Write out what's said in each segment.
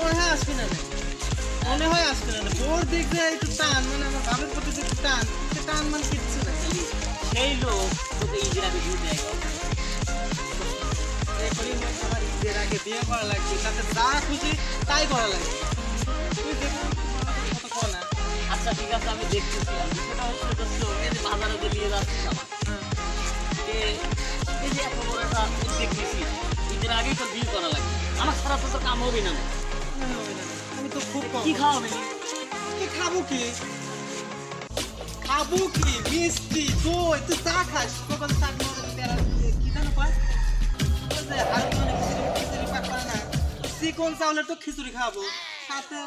মনে হয় আসবে না। মনে হয় আসবে না। রে। ওর দেখবে একটু টান মানে আমার বাবার প্রতি একটু টান সে টান মানে কিচ্ছু না। সেই লোক তোকে ঈদের আগে দিয়ে। দেয় আমার ঈদের আগে বিয়ে করা লাগবে তাতে যা খুশি তাই করা লাগবে। তুই দেখো না। আচ্ছা ঠিক আছে আমি দেখতেছি। আর বিষয়টা হচ্ছে দোস্ত এই যে বাজারে যে নিয়ে আমার। হ্যাঁ। এই যে এত বড় একটা ঈদের আগেই তো বিয়ে করা লাগবে। আমার সারা তো কাম হবে না। কি খাওয়াবে? কি খাব কি? খাব কি? মিষ্টি, দই, তুই চা খাস? কখন চা কি জানো পাস চিকন চাউলের তো খিচুড়ি খাব। সাথে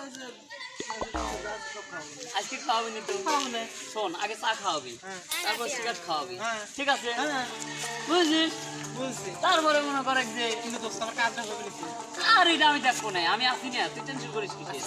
আজকে খাওয়াবি না তো? শোন আগে চা খাওয়াবি হ্যাঁ। তারপর সিগারেট খাওয়াবি হ্যাঁ। ঠিক আছে? বুঝলি? বুঝছি। তারপরে মনে করে যে কিন্তু দোস্ত আমার কাজটা হবে আর এটা আমি দেখব না আমি আসি না তুই টেনশন করিস কিসে